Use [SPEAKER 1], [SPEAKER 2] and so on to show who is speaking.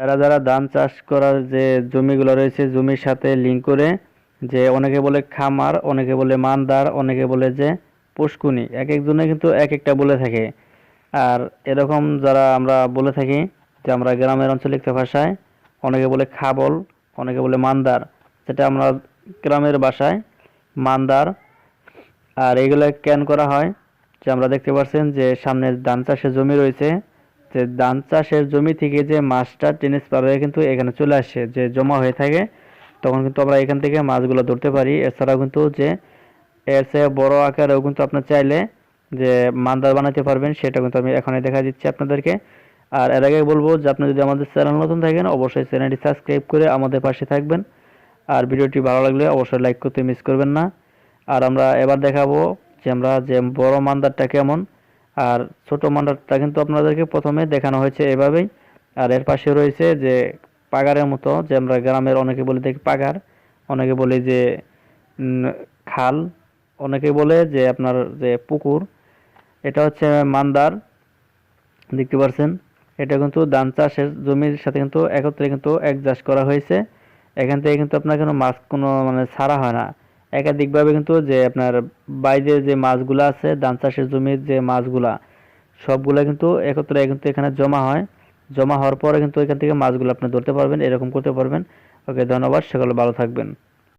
[SPEAKER 1] যারা যারা ধান চাষ করার যে জমিগুলো রয়েছে, জমির সাথে লিঙ্ক করে যে অনেকে বলে খামার, অনেকে বলে মানদার, অনেকে বলে যে পুষ্কুনি। এক একজনে কিন্তু এক একটা বলে থাকে। আর এরকম যারা আমরা বলে থাকি, যে আমরা গ্রামের আঞ্চলিক ভাষায় অনেকে বলে খাবল, অনেকে বলে মানদার। যেটা আমরা গ্রামের ভাষায় মানদার। আর এগুলো ক্যান করা হয়? যে আমরা দেখতে পাচ্ছেন যে সামনে ধান চাষের জমি রয়েছে। যে ধান চাষের জমি থেকে যে মাছটা ট্রান্সফার হয়ে কিন্তু এখানে চলে আসে, যে জমা হয়ে থাকে, তখন কিন্তু আমরা এখান থেকে মাছগুলো ধরতে পারি। এছাড়াও কিন্তু যে এর চেয়ে বড় আকারেও কিন্তু আপনার চাইলে যে মান্দার বানাতে পারবেন, সেটা কিন্তু আমি এখনই দেখা দিচ্ছি আপনাদেরকে। আর এর আগে বলব যে আপনি যদি আমাদের চ্যানেল নতুন থাকেন, অবশ্যই চ্যানেলটি সাবস্ক্রাইব করে আমাদের পাশে থাকবেন। আর ভিডিওটি ভালো লাগলে অবশ্যই লাইক করতে মিস করবেন না। আর আমরা এবার দেখাবো যে আমরা যে বড় মান্দারটা কেমন আর ছোট মান্ডারটা কিন্তু আপনাদেরকে প্রথমে দেখানো হয়েছে এভাবেই। আর এর পাশে রয়েছে যে পাগারের মতো, যে আমরা গ্রামের অনেকে বলে দেখি পাগার, অনেকে বলে যে খাল, অনেকে বলে যে আপনার যে পুকুর, এটা হচ্ছে মান্দার, দেখতে পাচ্ছেন এটা কিন্তু ধান চাষের জমির সাথে কিন্তু একত্রে কিন্তু অ্যাডজাস্ট করা হয়েছে। এখান থেকে কিন্তু আপনার কোনো মাছ কোনো মানে ছাড়া হয় না। একাধিকভাবে কিন্তু যে আপনার বাইরে যে মাছগুলো আছে, ধান চাষের জমির যে মাছগুলা, সবগুলা কিন্তু একত্রে কিন্তু এখানে জমা হয়। জমা হওয়ার পরে কিন্তু এখান থেকে মাছগুলো আপনি ধরতে পারবেন, এরকম করতে পারবেন। ওকে, ধন্যবাদ, সকলে ভালো থাকবেন।